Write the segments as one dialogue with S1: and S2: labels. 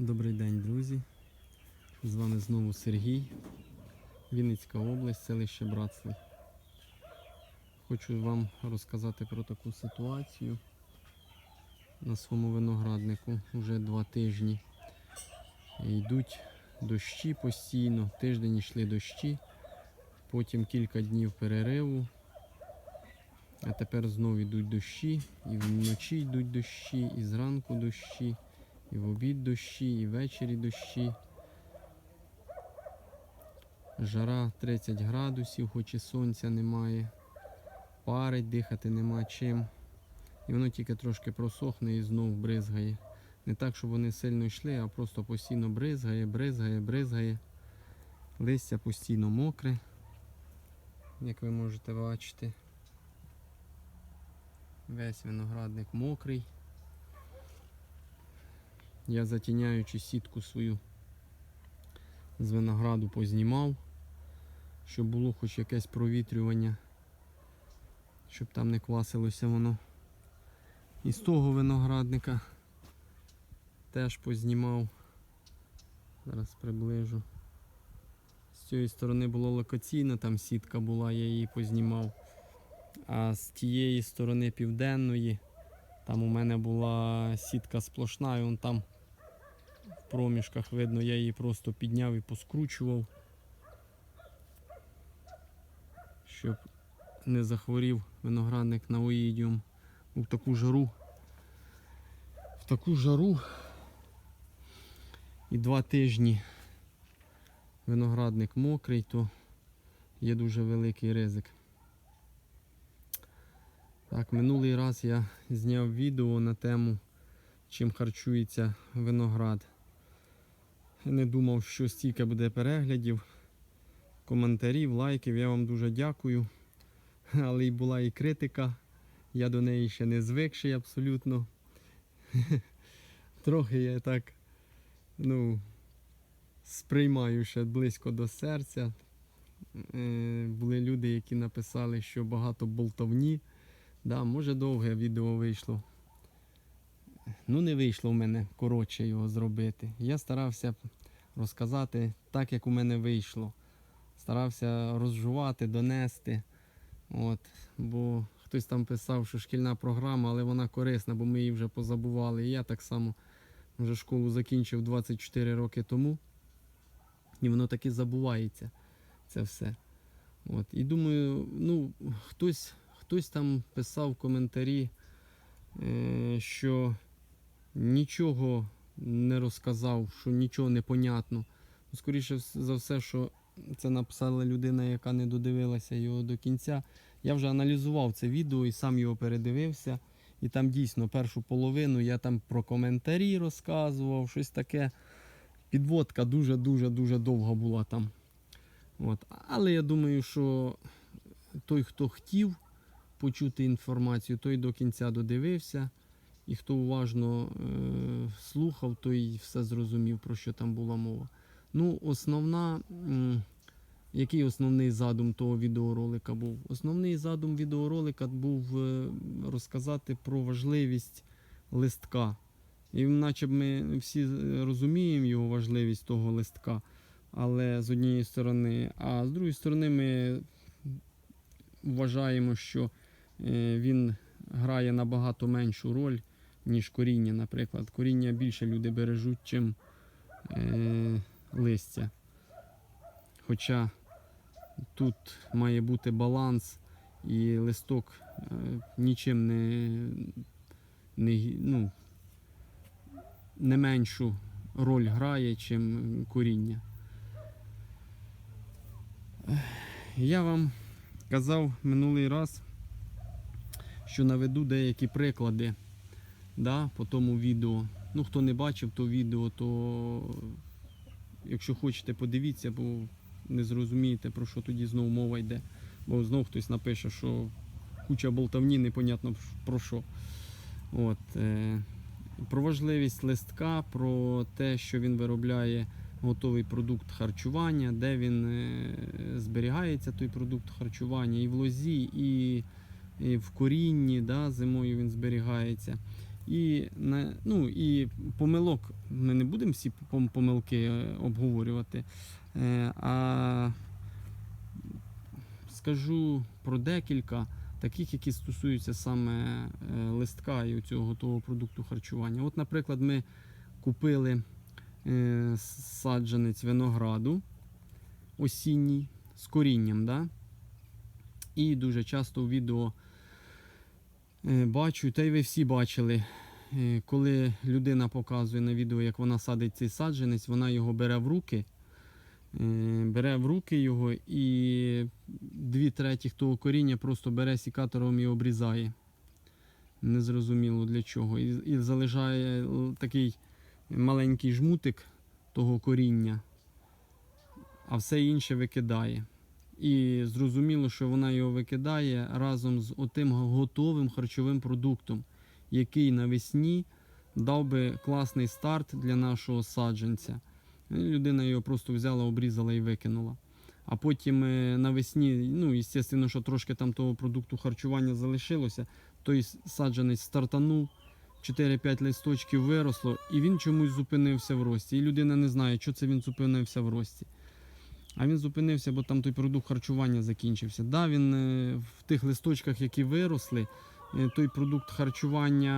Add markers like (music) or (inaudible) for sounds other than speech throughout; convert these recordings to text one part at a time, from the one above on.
S1: Добрий день, друзі. З вами знову Сергій, Вінницька область, селище Братслав. Хочу вам розказати про таку ситуацію на своєму винограднику вже два тижні. Йдуть дощі постійно, тиждень йшли дощі, потім кілька днів перериву. А тепер знову йдуть дощі, і вночі йдуть дощі, і зранку дощі. І в обід дощі, і ввечері дощі. Жара 30 градусів, хоч і сонця немає. Парить, дихати нема чим. І воно тільки трошки просохне і знов бризгає. Не так, щоб вони сильно йшли, а просто постійно бризгає, бризгає, бризгає. Листя постійно мокре, як ви можете бачити. Весь виноградник мокрий. Я затіняючи сітку свою з винограду познімав, щоб було хоч якесь провітрювання, щоб там не квасилося воно. І з того виноградника теж познімав. Зараз приближу. З цієї сторони було локаційно, там сітка була, я її познімав. А з тієї сторони південної, там у мене була сітка сплошна, і он там проміжках видно, я її просто підняв і поскручував, щоб не захворів виноградник на оїдіум у таку жару. В таку жару і два тижні виноградник мокрий, то є дуже великий ризик. Так, минулий раз я зняв відео на тему, чим харчується виноград. Не думав, що стільки буде переглядів, коментарів, лайків. Я вам дуже дякую. Але й була і критика. Я до неї ще не звикший абсолютно. (laughs) Трохи я так ну, сприймаю ще близько до серця. Е, Були люди, які написали, що багато болтовні. Да, може довге відео вийшло. Ну, не вийшло в мене коротше його зробити. Я старався розказати так, як у мене вийшло. Старався розжувати, донести. От, бо хтось там писав, що шкільна програма, але вона корисна, бо ми її вже позабували. І я так само вже школу закінчив 24 роки тому. І воно таки забувається це все. От. І думаю, ну, хтось хтось там писав коментарі, е, що нічого не розказав, що нічого не понятно. Скоріше за все, що це написала людина, яка не додивилася його до кінця. Я вже аналізував це відео і сам його передивився. І там дійсно першу половину я там про коментарі розказував, щось таке. Підводка дуже-дуже дуже довга була там. От. Але я думаю, що той, хто хотів почути інформацію, той до кінця додивився. І хто уважно е, слухав, той все зрозумів, про що там була мова. Ну, основна, м, який основний задум того відеоролика був? Основний задум відеоролика був е, розказати про важливість листка. І наче ми всі е, розуміємо його важливість того листка, але з однієї сторони, а з другої сторони, ми вважаємо, що е, він грає набагато меншу роль, ніж коріння, наприклад. Коріння більше люди бережуть, чим е, листя. Хоча тут має бути баланс і листок е, нічим не, не, ну, не меншу роль грає, чим коріння. Я вам казав минулий раз, що наведу деякі приклади да, по тому відео. Ну, хто не бачив то відео, то якщо хочете, подивіться, бо не зрозумієте, про що тоді знову мова йде. Бо знов хтось напише, що куча болтовні, непонятно про що. От, е, про важливість листка, про те, що він виробляє готовий продукт харчування, де він е, зберігається, той продукт харчування, і в лозі, і, і в корінні, да, зимою він зберігається. І, ну, і помилок ми не будемо всі помилки е, обговорювати. Е, А скажу про декілька таких, які стосуються саме е, листка і цього готового продукту харчування. От, наприклад, ми купили саджанець винограду осінній з корінням. Да? І дуже часто у відео бачу, та й ви всі бачили, е, коли людина показує на відео, як вона садить цей саджанець, вона його бере в руки, е, бере в руки його і дві третіх того коріння просто бере сікатором і обрізає. Незрозуміло для чого. І, і залишає такий маленький жмутик того коріння, а все інше викидає. І зрозуміло, що вона його викидає разом з отим готовим харчовим продуктом, який навесні дав би класний старт для нашого саджанця. Людина його просто взяла, обрізала і викинула. А потім е, навесні, ну, звісно, що трошки там того продукту харчування залишилося, той саджанець стартанув, 4-5 листочків виросло, і він чомусь зупинився в рості. І людина не знає, що це він зупинився в рості. А він зупинився, бо там той продукт харчування закінчився. Да, він е, в тих листочках, які виросли, е, той продукт харчування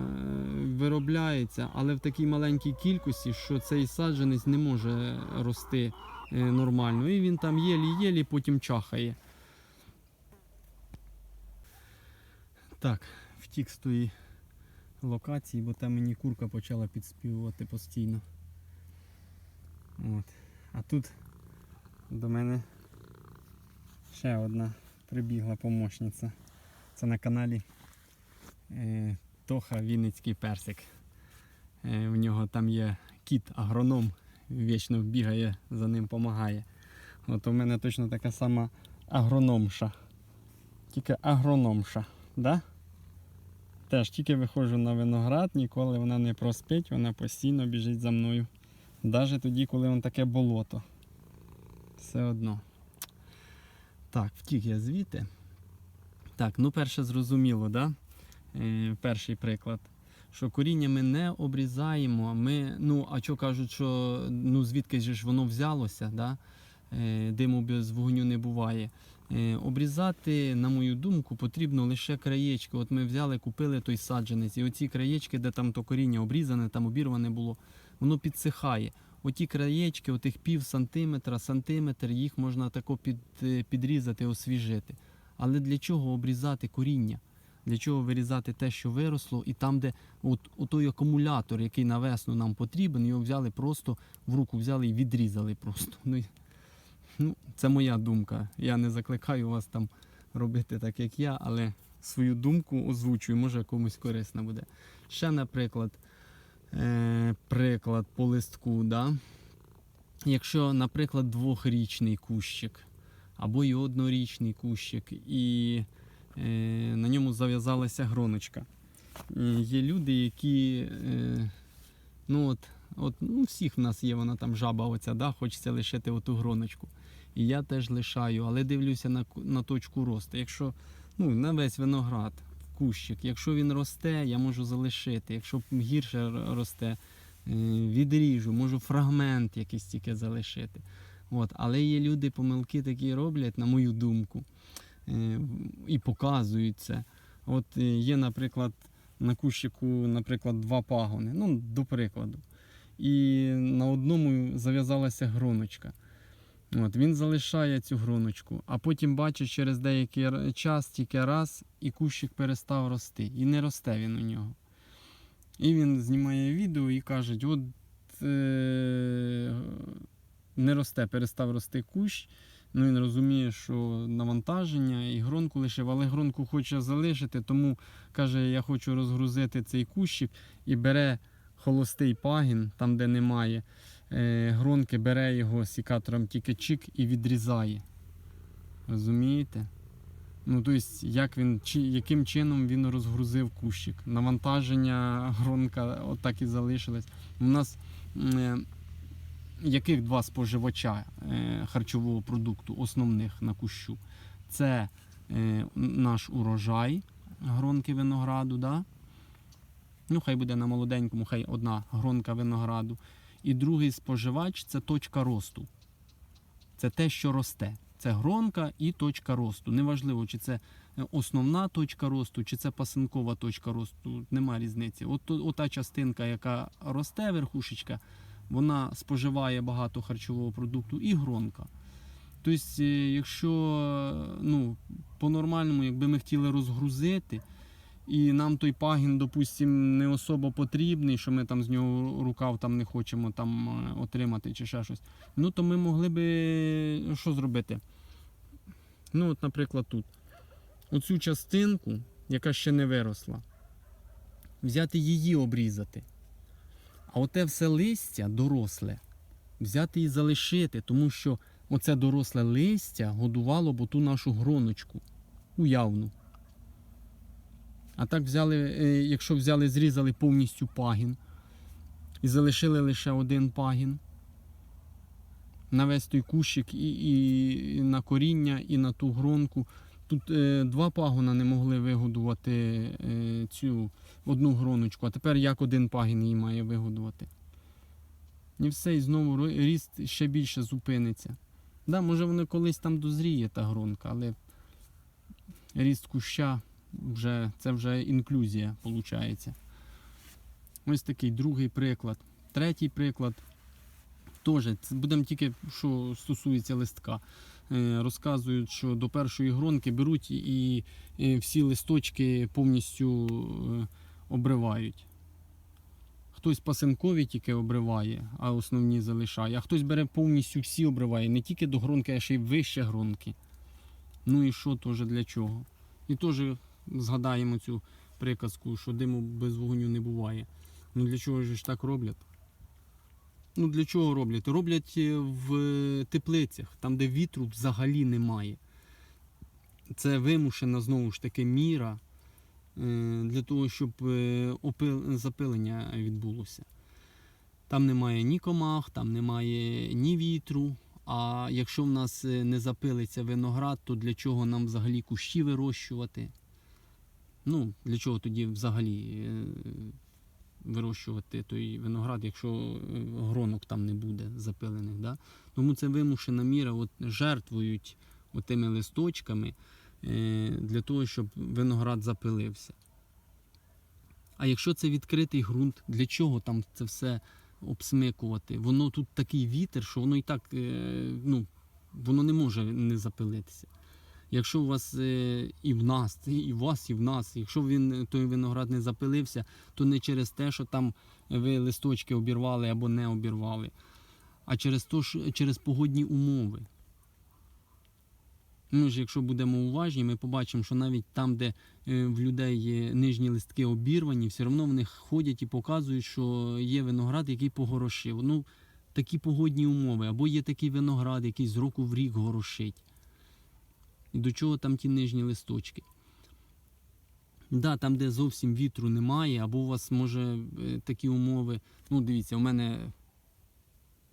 S1: е, виробляється, але в такій маленькій кількості, що цей саджанець не може рости нормально. І він там єлі-єлі потім чахає. Так, втік з тої локації, бо там мені курка почала підспівувати постійно. От. А тут до мене ще одна прибігла помощниця. Це на каналі е, Тоха Вінницький персик. Е, в нього там є кіт, агроном, вічно бігає, за ним допомагає. От у мене точно така сама агрономша. Тільки агрономша. Да? Теж тільки виходжу на виноград, ніколи вона не проспить, вона постійно біжить за мною. Навіть тоді, коли воно таке болото. Все одно. Так, втік я звідти. Так, ну перше зрозуміло, да? Е, перший приклад. Що коріння ми не обрізаємо. Ми, ну, а що кажуть, що ну звідки ж воно взялося, да? е, диму без вогню не буває. Е, обрізати, на мою думку, потрібно лише краєчки. От ми взяли, купили той саджанець, і оці краєчки, де там то коріння обрізане, там обірване було, воно підсихає. Оті краєчки, отих пів сантиметра, сантиметр, їх можна тако під, е, підрізати, освіжити. Але для чого обрізати коріння? Для чого вирізати те, що виросло, і там, де от, той акумулятор, який на весну нам потрібен, його взяли просто в руку взяли і відрізали просто. Ну, ну, це моя думка. Я не закликаю вас там робити так, як я, але свою думку озвучую, може комусь корисна буде. Ще, наприклад, е, приклад по листку. Да? Якщо, наприклад, двохрічний кущик або й однорічний кущик, і е, на ньому зав'язалася гроночка. Е, Є люди, які, е, ну от, от ну, всіх в нас є вона там жаба, оця, да, хочеться лишити оту гроночку. І я теж лишаю, але дивлюся на, на точку росту. Якщо ну, на весь виноград, кущик, якщо він росте, я можу залишити. Якщо гірше росте, е, відріжу, можу фрагмент якийсь тільки залишити. От. Але є люди, помилки такі роблять, на мою думку, е, і показують це. От е, є, наприклад, на кущику, наприклад, два пагони, ну, до прикладу. І на одному зав'язалася гроночка. От, він залишає цю гроночку, а потім бачить через деякий час тільки раз, і кущик перестав рости. І не росте він у нього. І він знімає відео і каже: от е- не росте, перестав рости кущ. Ну він розуміє, що навантаження і гронку лишив, але гронку хоче залишити, тому каже, я хочу розгрузити цей кущик і бере холостий пагін, там де немає гронки, бере його сікатором тільки і відрізає. Розумієте? Ну, тобто, як він, чи, яким чином він розгрузив кущик. Навантаження гронка отак і залишилось. У нас е, яких два споживача е, харчового продукту, основних на кущу? Це е, наш урожай гронки винограду, да?
S2: Ну, хай буде на молоденькому, хай одна гронка винограду. І другий споживач це точка росту. Це те, що росте. Це гронка і точка росту. Неважливо, чи це е, основна точка росту, чи це пасинкова точка росту. Нема різниці. От ота частинка, яка росте, верхушечка, вона споживає багато харчового продукту і гронка. Тобто, е, якщо е, ну, по-нормальному, якби ми хотіли розгрузити, і нам той пагін, допустим, не особо потрібний, що ми там з нього рукав там не хочемо там е, отримати чи ще щось. Ну то ми могли би е, що зробити? Ну, от, наприклад, тут. Оцю частинку, яка ще не виросла, взяти її обрізати. А оте все листя доросле, взяти і залишити, тому що оце доросле листя годувало б оту нашу гроночку уявну. А так взяли, е, якщо взяли, зрізали повністю пагін і залишили лише один пагін на весь той кущик і, і, на коріння, і на ту гронку. Тут е, два пагона не могли вигодувати е, цю одну гроночку, а тепер як один пагін її має вигодувати. І все, і знову ріст ще більше зупиниться. Да, може воно колись там дозріє та гронка, але ріст куща вже, це вже інклюзія виходить. Ось такий другий приклад. Третій приклад. Теж будемо тільки, що стосується листка. Е, Розказують, що до першої гронки беруть і, всі листочки повністю е, обривають. Хтось пасинкові тільки обриває, а основні залишає, а хтось бере повністю всі обриває, не тільки до гронки, а ще й вище гронки. Ну і що теж для чого? І теж згадаємо цю приказку, що диму без вогню не буває. Ну для чого ж так роблять? Ну для чого роблять? Роблять е, в теплицях, там, де вітру взагалі немає. Це вимушена знову ж таки міра е, для того, щоб е, запилення відбулося. Там немає ні комах, там немає ні вітру. А якщо в нас не запилиться виноград, то для чого нам взагалі кущі вирощувати? Ну, для чого тоді взагалі е, вирощувати той виноград, якщо е, гронок там не буде запилених. Да? Тому це вимушена міра, от жертвують тими листочками е, для того, щоб виноград запилився. А якщо це відкритий ґрунт, для чого там це все обсмикувати? Воно тут такий вітер, що воно і так ну, воно не може не запилитися. Якщо у вас е, і в нас, і в вас, і в нас, якщо він той виноград не запилився, то не через те, що там ви листочки обірвали або не обірвали, а через то, через погодні умови. Ми ж, якщо будемо уважні, ми побачимо, що навіть там, де е, в людей нижні листки обірвані, все одно вони ходять і показують, що є виноград, який погорошив. Ну, такі погодні умови, або є такий виноград, який з року в рік горошить. І до чого там ті нижні листочки? Да, там, де зовсім вітру немає, або у вас може е, такі умови. Ну, дивіться, у мене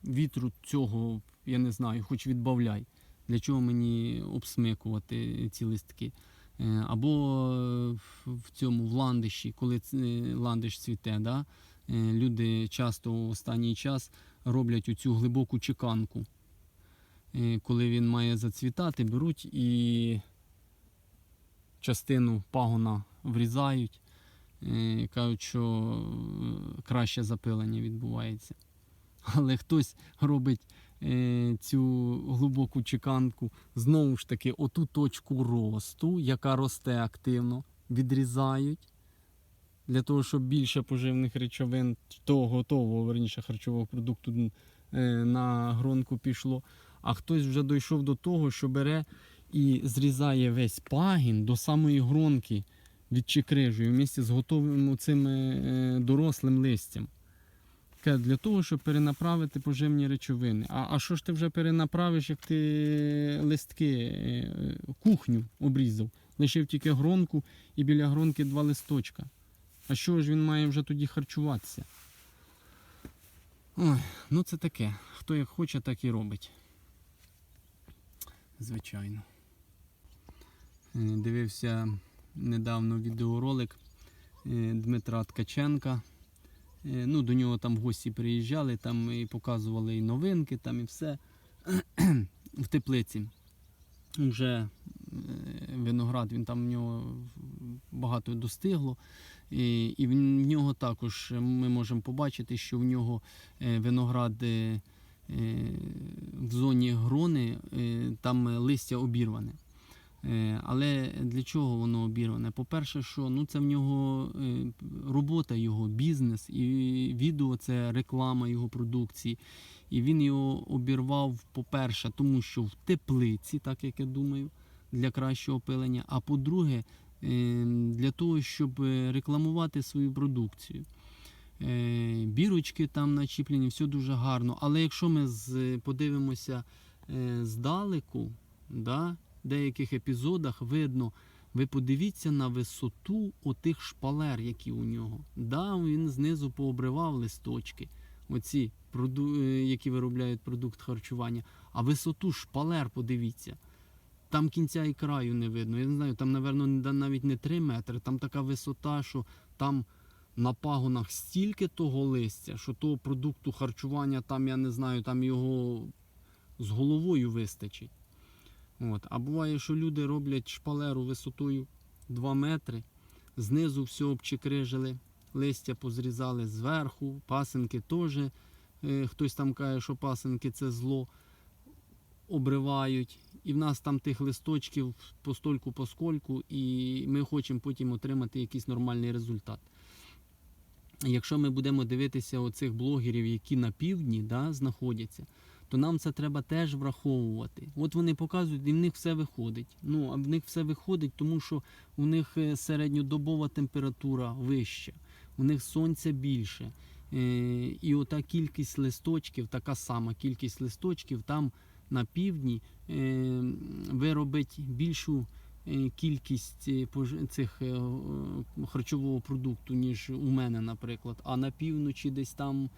S2: вітру цього, я не знаю, хоч відбавляй. Для чого мені обсмикувати ці листки? Е, Або е, в цьому в ландиші, коли ландиш цвіте, да? люди часто в останній час роблять оцю глибоку чеканку. Е, Коли він має зацвітати, беруть і частину пагона врізають, е, кажуть, що е, краще запилення відбувається. Але хтось робить цю глибоку чеканку, знову ж таки, оту точку росту, яка росте активно, відрізають. Для того, щоб більше поживних речовин того готового, верніше, харчового продукту на гронку пішло. А хтось вже дійшов до того, що бере і зрізає весь пагін до самої гронки відчекрижує вместе з готовим цим е, дорослим листям. Для того, щоб перенаправити поживні речовини. А, а що ж ти вже перенаправиш, як ти листки, е, кухню обрізав? Лишив тільки гронку і біля гронки два листочка. А що ж він має вже тоді харчуватися? Ой, ну це таке. Хто як хоче, так і робить. Звичайно. Е, Дивився недавно відеоролик е, Дмитра Ткаченка. Е, Ну, до нього там гості приїжджали, там і показували і новинки, там і все (clears throat) в теплиці. Вже виноград, він там в нього багато достигло. І, і в нього також ми можемо побачити, що в нього виноград в зоні грони, е, там листя обірване. Е, Але для чого воно обірване? По-перше, що ну, це в нього е, робота, його бізнес, і відео це реклама його продукції. І він його обірвав, по-перше, тому що в теплиці, так як я думаю, для кращого опилення. А по-друге, е, для того, щоб е, рекламувати свою продукцію. Е, Бірочки там начіплені, все дуже гарно. Але якщо ми подивимося е, здалеку, да, в деяких епізодах видно, ви подивіться на висоту отих шпалер, які у нього. Да, він знизу пообривав листочки, оці, е, які виробляють продукт харчування. А висоту шпалер подивіться. Там кінця і краю не видно. Я не знаю, там, напевно, навіть не 3 метри, там така висота, що там на пагонах стільки того листя, що того продукту харчування, там, я не знаю, там його з головою вистачить. От. А буває, що люди роблять шпалеру висотою 2 метри, знизу все обчекрижили, листя позрізали зверху, пасинки теж. е, Хтось там каже, що пасинки це зло обривають. І в нас там тих листочків постольку поскольку, і ми хочемо потім отримати якийсь нормальний результат. Якщо ми будемо дивитися оцих блогерів, які на півдні да, знаходяться, то нам це треба теж враховувати. От вони показують, і в них все виходить. Ну, а в них все виходить, тому що у них е, середньодобова температура вища, у них сонця більше. Е, І ота кількість листочків, така сама кількість листочків там на півдні е, виробить більшу кількість е, цих е, е, харчового продукту, ніж у мене, наприклад. А на півночі десь там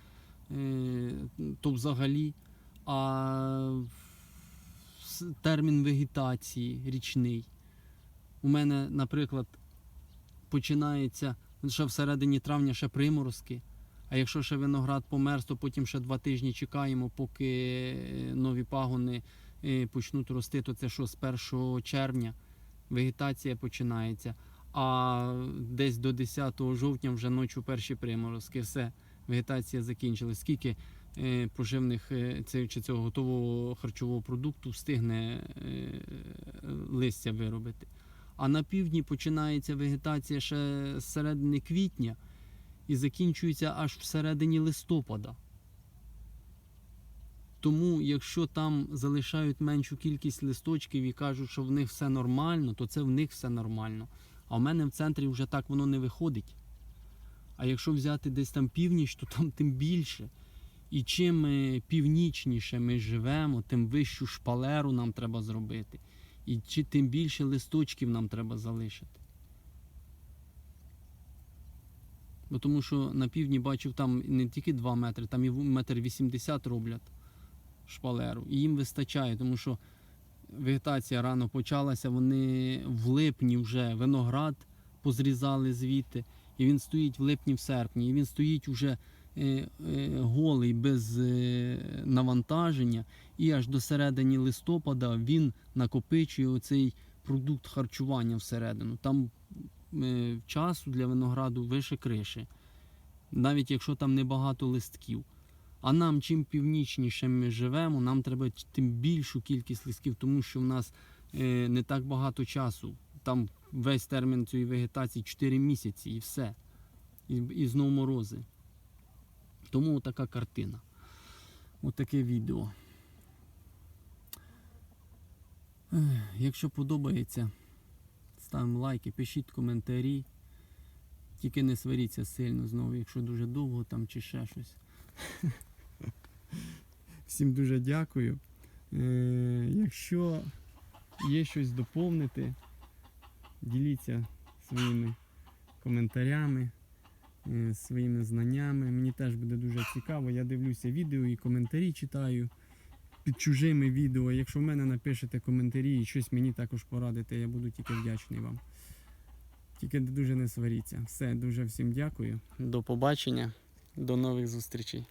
S2: е, то взагалі. А термін вегетації річний. У мене, наприклад, починається ще всередині травня ще приморозки. А якщо ще виноград померз, то потім ще два тижні чекаємо, поки е, нові пагони е, почнуть рости, то це що з 1 червня вегетація починається. А десь до 10 жовтня вже ночі перші приморозки. Все, вегетація закінчилась. Скільки е, поживних е, чи цього готового харчового продукту встигне е, листя виробити? А на півдні починається вегетація ще з середини квітня і закінчується аж всередині листопада. Тому, якщо там залишають меншу кількість листочків і кажуть, що в них все нормально, то це в них все нормально. А в мене в центрі вже так воно не виходить. А якщо взяти десь там північ, то там тим більше. І чим е, північніше ми живемо, тим вищу шпалеру нам треба зробити. І чи тим більше листочків нам треба залишити. Бо тому що на півдні бачив там не тільки 2 метри, там і метр 80 роблять шпалеру. І їм вистачає, тому що вегетація рано почалася, вони в липні вже виноград позрізали звідти, і він стоїть в липні в серпні, і він стоїть уже е, е, голий без е, навантаження, і аж до середини листопада він накопичує оцей продукт харчування всередину. Там е, часу для винограду вище криші, навіть якщо там небагато листків. А нам чим північніше ми живемо, нам треба тим більшу кількість листків, тому що в нас е, не так багато часу. Там весь термін цієї вегетації 4 місяці і все. І, і знову морози. Тому така картина. Отаке відео. Якщо подобається, ставимо лайки, пишіть коментарі. Тільки не сваріться сильно знову, якщо дуже довго там чи ще щось.
S1: Всім дуже дякую. Е, якщо є щось доповнити, діліться своїми коментарями, е, своїми знаннями. Мені теж буде дуже цікаво. Я дивлюся відео і коментарі читаю під чужими відео. Якщо в мене напишете коментарі і щось мені також порадите, я буду тільки вдячний вам. Тільки дуже не сваріться. Все, дуже всім дякую. До побачення, до нових зустрічей.